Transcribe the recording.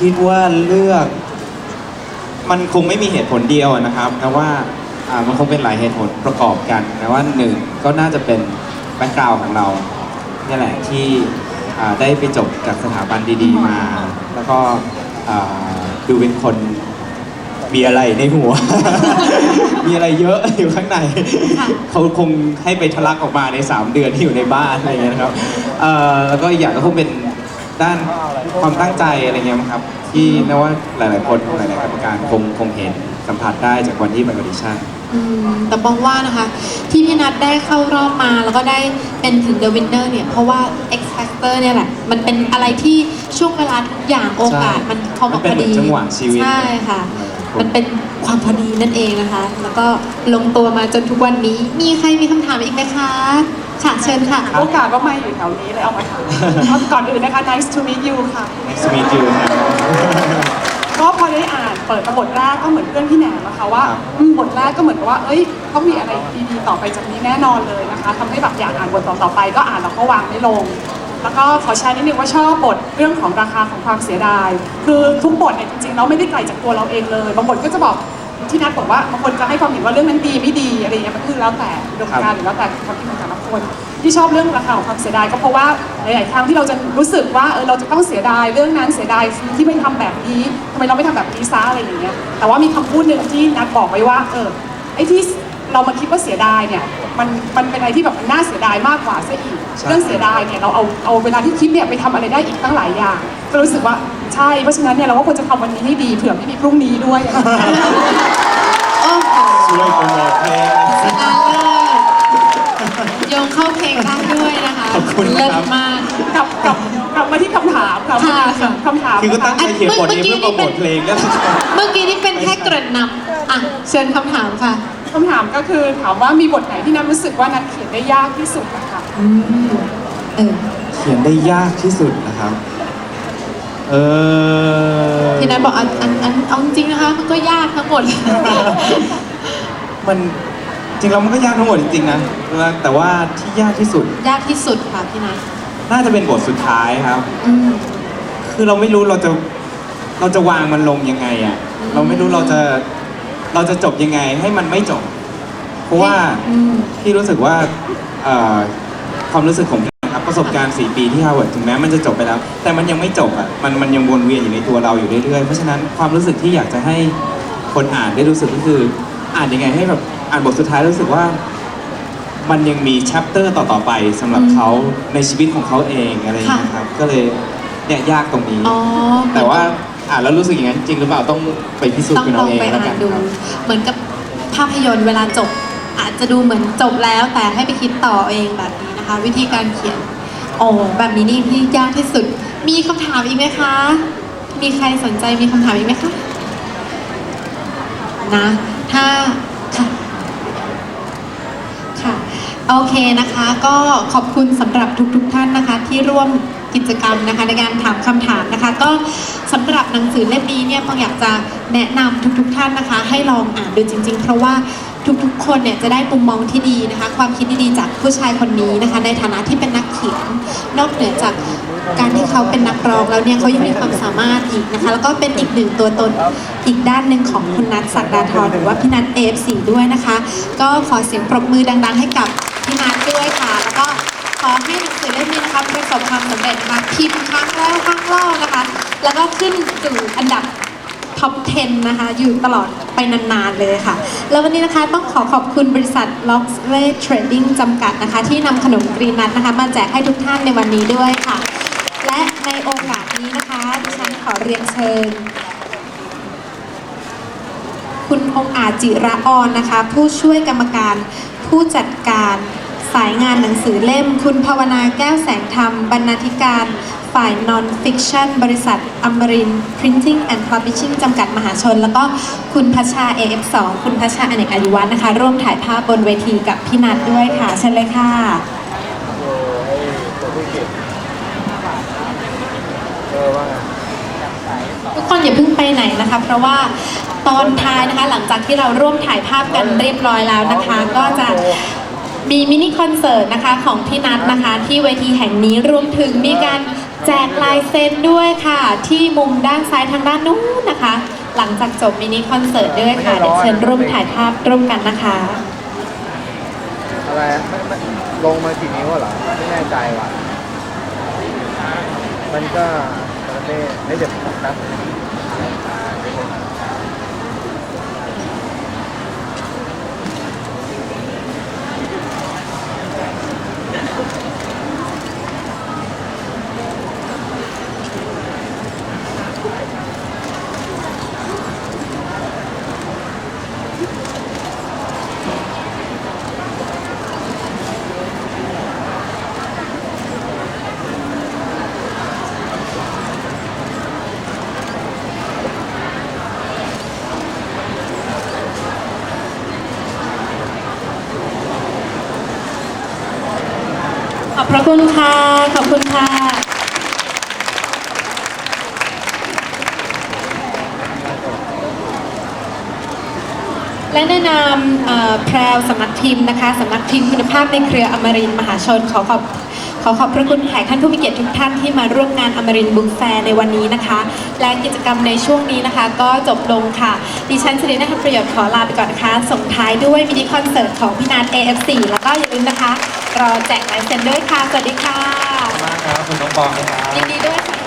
คิดว่าเลือก มันคงไม่มีเหตุผลเดียวนะครับแต่ว่าอ่ามันคงเป็นหลายเหตุผลประกอบกันนะว่าหนึ่งก็น่าจะเป็นแบ็กกราวของเราเนี่ยแหละที่อ่าได้ไปจบจากสถาบันดีๆมา แล้วก็อ่าดูเป็นคนมีอะไรในหัว มีอะไรเยอะอยู่ข้างใน เขาคงให้ไปทะลักออกมาใน 3 เดือนที่อยู่ในบ้านอะไรเงี้ยนะครับเอ่อแล้วก็อีกอย่างก็คงเป็น ด้านความตั้งใจอะไรเงี้ยมั้งครับ ที่แม้ว่าหลาย ๆ คนหลาย ๆ กรรมการคงคงเห็นสัมผัสได้จากวันที่ไปออดิชั่น อืมแต่ปองว่านะคะ ที่พี่นัทได้เข้ารอบมาแล้วก็ได้เป็นถึง The Winner เนี่ย เพราะว่า X Factor เนี่ยแหละ มันเป็นอะไรที่ช่วงเวลาทุกอย่างโอกาส ใช่มันเข้ามัมานเป็พนอเหมืดีอนจังหวะชีวิต ใช่ค่ะผมมันเป็นความพอดีนั่นเองนะคะ แล้วก็ลงตัวมาจนทุกวันนี้ มีใครมีคำถามอีกไหมคะ ค่ะเชิญค่ะ โอกาสว่าไม่อยู่แถวนี้เลยเอามาถามก่อนอื่นนะคะ nice to meet you ค่ะ Nice to meet you ครับ ก็พอได้อ่านเปิดมาบทแรกก็เหมือนเพื่อนพี่แหนมนะคะว่าครับ อืมบทแรกก็เหมือนกับว่า เอ้ยเขามีอะไรดีๆต่อไปจากนี้แน่นอนเลยนะคะทำให้แบบอยากอ่านบทต่อๆไป ก็อ่านแล้วก็วางไม่ลง แล้วก็ขอแชร์นิดนึงว่าชอบบทเรื่องของราคาของความเสียดาย คือทุกบทเนี่ยจริงๆเราไม่ได้ไกลจากตัวเราเองเลย บางบทก็จะบอก ที่นัดบอกว่าบางคนจะให้ความเห็นว่าเรื่องนั้นดีไม่ดีอะไรเงี้ยมันคือแล้วแต่อุดมการณ์หรือแล้วแต่ความคิดของแต่ละคน ที่ชอบเรื่องราคาของความเสียดายก็เพราะว่าหลาย ๆ ครั้งที่เราจะรู้สึกว่าเออเราจะต้องเสียดายเรื่องนั้นเสียดายที่ไม่ทำแบบนี้ทำไมเราไม่ทำแบบนี้ซะอะไรอย่างเงี้ยแต่ว่ามีคำพูดหนึ่งที่นัดบอกไว้ว่าเออไอ้ที่ เรามาคิดว่าเสียดายเนี่ยมันมันเป็นอะไรที่แบบมันน่าเสียดายมากกว่าซะอีกใช่เรื่องเสียดายเนี่ยเราเอาเอาเวลาที่คิดเนี่ยไปทำอะไรได้อีกตั้งหลายอย่างก็รู้สึกว่าใช่เพราะฉะนั้นเนี่ยเราก็ควรจะทำวันนี้ให้ดีเผื่อไม่มีพรุ่งนี้ด้วยโอ้โหช่วยโปรโมทเพลงสตาร์เลิศโยงเข้าเพลงได้ด้วยนะคะขอบคุณเลิครัศบมากกลับกลับกลับมาที่คำถามค่ะค่ะค่ะคำถามคือก็ตั้งใจเขียนบทนี้เมื่เพื่ออกี้โปรโมทเพลงแล้วเมื่อกี้นี่เป็นแค่เกริ่นนำอะเชิญคำถามค่ะ คำถามก็คือถามว่ามีบทไหนที่นัทรู้สึกว่านัทเขียนได้ยากที่สุดนะคะอืมเออเขียนได้ยากที่สุดนะครับ เออพี่นัทบอกอันอันอันเอาจริงๆนะคะมันก็ยากทั้งหมด มันจริงๆแล้วมันก็ยากทั้งหมดจริงๆนะแต่ว่าที่ยากที่สุด ยากที่สุดค่ะพี่นัทน่าจะเป็นบทสุดท้ายครับ อืมคือเราไม่รู้เราจะเราจะวางมันลงยังไงอะ่ะ เราไม่รู้เราจะเราจะจบยังไงให้มันไม่จบ เพราะว่าอืม พี่รู้สึกว่าเอ่อความรู้สึกของพี่นะครับประสบการณ์ 4 ปีที่ฮาร์วาร์ดถึงแม้มันจะจบไปแล้ว แต่มันยังไม่จบอะมันมันยังวนเวียนอยู่ในตัวเราอยู่เรื่อยๆเพราะฉะนั้นความรู้สึกที่อยากจะให้คนอ่านได้รู้สึกก็คือ อ่านยังไงให้แบบอ่านบทสุดท้ายแล้วรู้สึกว่า มันยังมีแชปเตอร์ต่อๆไปสำหรับอืมเขาในชีวิตของเขาเองอะไรอย่างเงี้ยครับก็เลยเนี่ยยากตรงนี้ อ๋อแต่ว่าอ่านแล้วรู้สึกอย่างนั้นจริงหรือเปล่าต้องไปพิสูจต้อน์งกันลเอาองเองไปแล้วอ่ากันนดู ครับ เหมือนกับภาพยนตร์เวลาจบ อาจจะดูเหมือนจบแล้วแต่ให้ไปคิดต่อเองแบบนี้นะคะ วิธีการเขียนโอ้แบบนี้นี่ที่ยากที่สุด มีคำถามอีกไหมคะ มีใครสนใจมีคำถามอีกไหมคะนะถ้าค่ะค่ะ โอเคนะคะ ก็ขอบคุณสำหรับทุกๆทท่านนะคะที่ร่วม กิจกรรมนะคะในการถามคำถามนะคะ ก็สำหรับหนังสือเล่มนี้เนี่ยปองอยากจะแนะนำทุกๆทท่านนะคะ ให้ลองอ่านดูจริง ๆ เพราะว่าทุกๆ คนเนี่ยจะได้มุมมองที่ดีนะคะ ความคิดดีๆจากผู้ชายคนนี้นะคะ ในฐานะที่เป็นนักเขียน นอกเหนือจากการที่เขาเป็นนักร้องแล้วเนี่ยเขายังมีความสามารถอีกนะคะ แล้วก็เป็นอีกหนึ่งตัวตนอีกด้านหนึ่งของคุณนัทศักดาธรหรือว่าพี่นัท AF4 ด้วยนะคะ ก็ขอเสียงปรบมือดัง ๆ ให้กับพี่นัทด้วยค่ะ แล้วก็ อให้หนังสือเล่มนี้นะคะประสบความสำเร็จนะคะพิมพ์ครั้งแล้วครั้งเล่านะคะ แล้วก็ขึ้นสู่อันดับท็อป 10 นะคะ อยู่ตลอดไปนานๆเลยค่ะ แล้ววันนี้นะคะต้องขอขอบคุณบริษัท l o x w a y Trading จำกัดนะคะ ที่นำขนมกรีนัทนะคะ มาแจกให้ทุกท่านในวันนี้ด้วยค่ะ และในโอกาสนี้นะคะดิฉันขอเรียนเชิญ คุณองค์อาจจิระออนนะคะ ผู้ช่วยกรรมการผู้จัดการ สายงานหนังสือเล่ม คุณภาวนาแก้วแสงธรรม บรรณาธิการ ฝ่าย non fiction บริษัทอมริน Printing and Publishing จำกัดมหาชน แล้วก็คุณพัชชา AF2 คุณพัชชาอเนกอายุวัฒน์นะคะ ร่วมถ่ายภาพบนเวทีกับพี่นัทด้วยค่ะ เชิญเลยค่ะทุกคนอย่าเพิ่งไปไหนนะคะ เพราะว่าตอนท้ายนะคะหลังจากที่เราร่วมถ่ายภาพกันเรียบร้อยแล้วนะคะ ก็จะ มีมินิคอนเสิร์ตนะคะของพี่นัทนะคะ ที่เวทีแห่งนี้รวมถึงมีการแจกลายเซ็นด้วยค่ะ ที่มุมด้านซ้ายทางด้านนู้นนะคะ หลังจากจบมินิคอนเสิร์ตด้วยค่ะเดี๋ยวเชิญร่วมถ่ายภาพร่วมกันนะคะ อะไรไม่ไม่ลงมากี่นิ้วเหรอ ไม่แน่ใจว่ะ มันก็มันไม่ไม่เด็ดนะ อบพระคุณค่ะ ขอบคุณค่ะ และแนะนำแพรวสำนักพิมพ์นะคะสำนักพิมพ์คุณภาพในเครืออมรินทร์มหาชนขอขอบ ขอขอบพระคุณแขกท่านผู้มีเกียรติทุกท่านที่มาร่วมงานอมรินบุ๊กแฟร์ในวันนี้นะคะ และกิจกรรมในช่วงนี้นะคะ ก็จบลงค่ะ ดิฉันสิรินันทประโยชน์ขอลาไปก่อนนะคะ ส่งท้ายด้วยมินิคอนเสิร์ตของพี่นัท AF4 แล้วก็อย่าลืมนะคะ รอแจกลายเซ็นด้วยค่ะ สวัสดีค่ะมากครับ คุณน้องบอลนะครับ ยินดีด้วยค่ะ